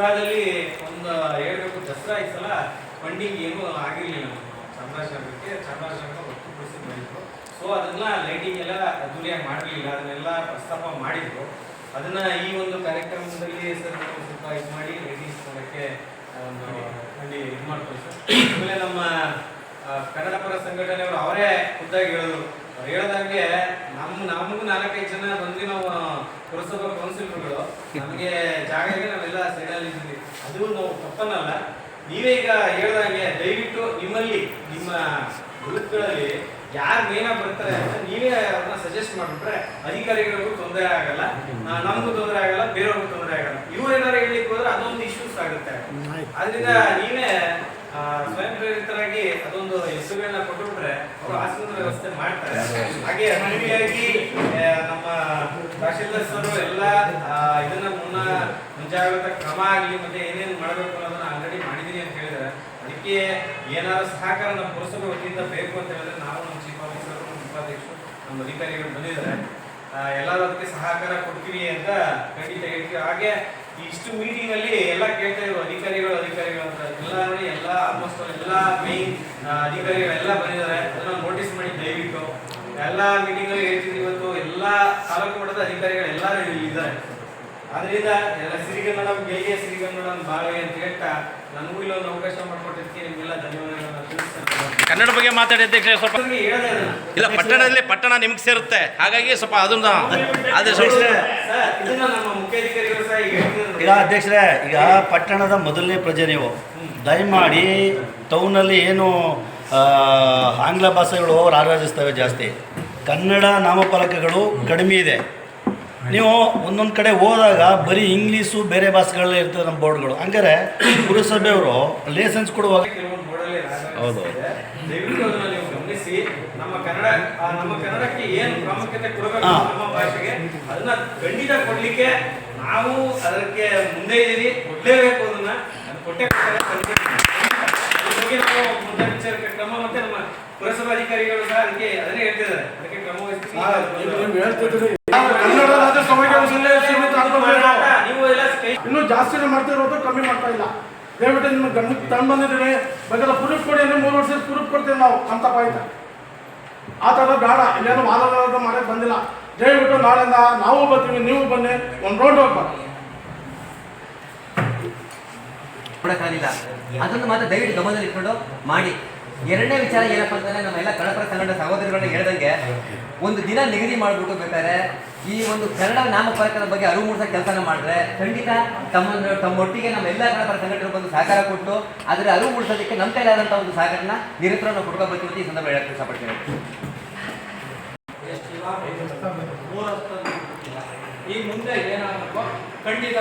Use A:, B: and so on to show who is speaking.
A: ದಸರಾದಲ್ಲಿ ಒಂದು ಹೇಳ್ಬೇಕು ದಸರಾ ಈ ಸಲ ಫಂಡಿಂಗ್ ಏನೂ ಆಗಿರಲಿಲ್ಲ ಚಾಮರಾಜನಗರಕ್ಕೆ ಚಾಮರಾಜನಗರ ಹೊರತುಪಡಿಸಿ ಮಾಡಿದ್ರು ಸೊ ಅದನ್ನ ಲೈಟಿಂಗ್ ಎಲ್ಲ ಅದ್ದೂರಿಯಾಗಿ ಮಾಡಲಿಲ್ಲ. ಅದನ್ನೆಲ್ಲ ಪ್ರಸ್ತಾಪ ಮಾಡಿದ್ರು. ಅದನ್ನ ಈ ಒಂದು ಕಾರ್ಯಕ್ರಮದಲ್ಲಿ ಸರ್ ಸ್ವಲ್ಪ ಇದು ಮಾಡಿ ಲೈಟಿಂಗ್ಸ್ ಕೊಡೋಕ್ಕೆ ಒಂದು ಅಲ್ಲಿ ಇದು ಮಾಡ್ತೀವಿ ಸರ್. ಆಮೇಲೆ ನಮ್ಮ ಕನ್ನಡ ಪರ ಸಂಘಟನೆಯವರು ಅವರೇ ಖುದ್ದಾಗಿ ಹೇಳಿದ್ರು. ಹೇಳ್ದಂಗೆ ನಮ್ಮ ನಮಗೂ ನಾಲ್ಕೈದು ಜನ ಬಂದು ನಾವು ಪುರಸಭಾ ಕೌನ್ಸಿಲರ್ಗಳು ನಮಗೆ ಜಾಗ ನಾವು ತಪ್ಪನ್ನಲ್ಲ ನೀವೇ ಈಗ ಹೇಳ್ದಂಗೆ ದಯವಿಟ್ಟು ನಿಮ್ಮಲ್ಲಿ, ನಿಮ್ಮ ಬೂತ್ಗಳಲ್ಲಿ ಯಾರು ಮೇನ ಬರ್ತಾರೆ ಅಂತ ನೀವೇ ಅದನ್ನ ಸಜೆಸ್ಟ್ ಮಾಡಿಬಿಟ್ರೆ ಅಧಿಕಾರಿಗಳಿಗೂ ತೊಂದರೆ ಆಗಲ್ಲ. ನಮಗೂ ತೊಂದರೆ ಆಗಲ್ಲ, ಬೇರೆಯವ್ರಿಗೂ ತೊಂದರೆ ಆಗಲ್ಲ. ಇವ್ರು ಏನಾರು ಹೇಳಿಕ್ ಹೋದ್ರೆ ಅದೊಂದು ಇಶ್ಯೂಸ್ ಆಗುತ್ತೆ. ಆದ್ರಿಂದ ನೀವೇ ಸ್ವಯಂ ಪ್ರೇರಿತರಾಗಿ ಅದೊಂದು ಹೆಸರುಗಳನ್ನ ಕೊಟ್ಟುಬಿಟ್ರೆ ಅವರು ಆಸನದ ವ್ಯವಸ್ಥೆ ಮಾಡ್ತಾರೆ. ಹಾಗೆ ಅನುಯಾಗಿ ನಮ್ಮ ತಹಶೀಲ್ದಾರ್ ಸರ್ ಎಲ್ಲ ಆ, ಇದನ್ನ ಮುನ್ನ ಮುಂಜಾಗ್ರತಾ ಕ್ರಮ ಆಗಲಿ ಮತ್ತೆ ಏನೇನು ಮಾಡಬೇಕು ಅನ್ನೋದನ್ನ ಆಲ್ರೆಡಿ ಮಾಡಿದೀನಿ ಅಂತ ಹೇಳಿದ್ರೆ, ಅದಕ್ಕೆ ಏನಾದ್ರು ಸಹಕಾರ ನಮ್ಮ ಪುರಸಭೆ ವತಿಯಿಂದ ಬೇಕು ಅಂತ ಹೇಳಿದ್ರೆ ನಾವು ನಮ್ಮ ಚೀಫ್ ಆಫೀಸರ್ ನಮ್ಮ ಉಪಾಧ್ಯಕ್ಷರು, ನಮ್ಮ ಅಧಿಕಾರಿಗಳು ಬಂದಿದ್ದಾರೆ. ಎಲ್ಲರೂ ಸಹಕಾರ ಕೊಡ್ತೀವಿ ಅಂತ ಖಂಡಿತ ಹೇಳ್ತೀವಿ. ಹಾಗೆ ಇಷ್ಟು ಮೀಟಿಂಗ್ ಅಲ್ಲಿ ಎಲ್ಲ ಕೇಳ್ತಾ ಇದ್ರು ಅಧಿಕಾರಿಗಳು ಅಧಿಕಾರಿಗಳು ಅಂತ ಎಲ್ಲ ಎಲ್ಲ ಆಲ್ಮೋಸ್ಟ್ ಎಲ್ಲ ಮೈನ್ ಅಧಿಕಾರಿಗಳೆಲ್ಲ ಬಂದಿದ್ದಾರೆ. ಅದನ್ನ ನೋಟಿಸ್ ಮಾಡಿ ದಯವಿಟ್ಟು. ಎಲ್ಲ ಮೀಟಿಂಗ್ ಅಲ್ಲಿ ಹೇಳ್ತಿದ್ವಿ ಇವತ್ತು ಎಲ್ಲ ತಾಲೂಕು ಮಟ್ಟದ ಅಧಿಕಾರಿಗಳು ಎಲ್ಲರೂ ಇಲ್ಲಿ ಆದ್ರಿಂದ ಎಲ್ಲ ಸಿರಿಗನ್ನಡ ಗೆಳೆಯ ಸಿರಿಗನ್ನಡ ಬಾಳೆ ಅಂತ ಹೇಳ್ತಾ ನನಗೂ ಇಲ್ಲೊಂದು ಅವಕಾಶ ಮಾಡಿಕೊಟ್ಟಿರ್ತೀನಿ. ನಿಮ್ಗೆಲ್ಲ ಧನ್ಯವಾದಗಳನ್ನು
B: ಕನ್ನಡ ಬಗ್ಗೆ ಮಾತಾಡಿದ್ದೆ ಅಧ್ಯಕ್ಷ ಸ್ವಲ್ಪ. ಇಲ್ಲ. ಪಟ್ಟಣದಲ್ಲಿ ಪಟ್ಟಣ ನಿಮ್ಗೆ ಸೇರುತ್ತೆ. ಹಾಗಾಗಿ ಸ್ವಲ್ಪ ಅದನ್ನ ಅದೇ
A: ಈಗ
C: ಅಧ್ಯಕ್ಷರೇ ಈಗ ಪಟ್ಟಣದ ಮೊದಲನೇ ಪ್ರಜೆ ನೀವು. ದಯಮಾಡಿ ಟೌನಲ್ಲಿ ಏನು ಆ, ಆಂಗ್ಲ ಭಾಷೆಗಳು ರಾರಾಜಿಸ್ತವೆ ಜಾಸ್ತಿ. ಕನ್ನಡ ನಾಮಫಲಕಗಳು ಕಡಿಮೆ ಇದೆ. ನೀವು ಒಂದೊಂದು ಕಡೆ ಹೋದಾಗ ಬರೀ ಇಂಗ್ಲೀಷು ಬೇರೆ ಭಾಷೆಗಳಲ್ಲೇ ಇರ್ತದೆ ನಮ್ಮ ಬೋರ್ಡ್ಗಳು. ಹಂಗಾರೆ ಪುರಸಭೆಯವರು ಲೈಸೆನ್ಸ್ ಕೊಡುವಾಗ ಹೌದು.
A: ನೀವು ಗಮನಿಸಿ. ನಮ್ಮ ಕನ್ನಡ ಆ, ನಮ್ಮ ಕನ್ನಡಕ್ಕೆ ಏನು ಪ್ರಾಮುಖ್ಯತೆ ಕೊಡಬೇಕು
C: ಹಾ.
A: ನಮ್ಮ ಭಾಷೆಗೆ ಅದನ್ನ ಖಂಡಿತ ಕೊಡ್ಲಿಕ್ಕೆ ನಾವು ಅದಕ್ಕೆ ಮುಂದೆ ಕೊಡ್ಲೇಬೇಕು ಅದನ್ನ. ಕೊಟ್ಟೆ ಕ್ರಮ ಮತ್ತೆ ನಮ್ಮ ಪುರಸಭಾ ಅಧಿಕಾರಿಗಳು ಸಹ ಅದಕ್ಕೆ ಅದನ್ನೇ ಹೇಳ್ತಿದ್ದಾರೆ. ಅದಕ್ಕೆ ಕ್ರಮ ವಹಿಸ್ತೀವಿ
D: ಜಾಸ್ತಿನೇ ಮಾಡ್ತಿರೋದು ಕಮ್ಮಿ ಮಾಡ್ತಾ ಇಲ್ಲ. ದಯವಿಟ್ಟು ನಿಮ್ಮ ಗಮನಕ್ಕೆ ತಂದು ಬಂದಿದ್ದೀವಿ ಬೇಕಾದ್ರೆ ಪ್ರೂಫ್ ಕೊಡಿ ಅಂದ್ರೆ ಮೂರು ವರ್ಷದ ಪ್ರೂಫ್ ಕೊಡ್ತೀವಿ ನಾವು, ಅಂತ ಪಾಯ್ತ ಆ ಥರ ಬೇಡ ಇಲ್ಲೇನು ವಾದ ಮಾಡಕ್ಕೆ ಬಂದಿಲ್ಲ. ದಯವಿಟ್ಟು ನಾಳೆಯಿಂದ ನಾವು ಬರ್ತೀವಿ, ನೀವು ಬನ್ನಿ, ಒಂದು ರೌಂಡ್ ಹೋಗ್ಬಾರ್ದು
E: ಕೊಡಕ್ಕಾಗಿಲ್ಲ ಅದನ್ನು ಮಾತ್ರ ದಯವಿಟ್ಟು ಗಮನದಲ್ಲಿ ಇಟ್ಕೊಂಡು ಮಾಡಿ. ಎರಡನೇ ವಿಚಾರ ಏನಪ್ಪ ಅಂತಂದ್ರೆ ನಮ್ಮೆಲ್ಲ ಕನ್ನಡ ಕನ್ನಡ ಸಹೋದರಿಗಳನ್ನ ಹೇಳ್ದಂಗೆ ಒಂದು ದಿನ ನಿಗದಿ ಮಾಡಿಬಿಟ್ಟು ಬೇಕಾದ್ರೆ ಈ ಒಂದು ಕನ್ನಡ ನಾಮಫಲಕದ ಬಗ್ಗೆ ಅರಿವು ಮೂಡಿಸೋ ಕೆಲಸನ ಮಾಡಿದ್ರೆ ಖಂಡಿತ ತಮ್ಮ ತಮ್ಮೊಟ್ಟಿಗೆ ನಮ್ಮ ಎಲ್ಲ ಕಡಪರ ಸಂಘಟನೆಗಳು ಬಂದು ಸಹಕಾರ ಕೊಟ್ಟು ಅದರ ಅರಿವು ಮೂಡಿಸೋದಕ್ಕೆ ನಮ್ಮ ಕೈಲಾದಂಥ ಒಂದು ಸಹಕಾರನ ನಿರಂತರ ನಾವು ಕೊಡ್ಕೋಬೇಕು ಅಂತ ಈ ಸಂದರ್ಭ ಹೇಳಕ್ಕೆ ಇಷ್ಟಪಡ್ತೀನಿ.
F: ಈ ಮುಂದೆ ಏನಾಗಬೇಕು? ಖಂಡಿತ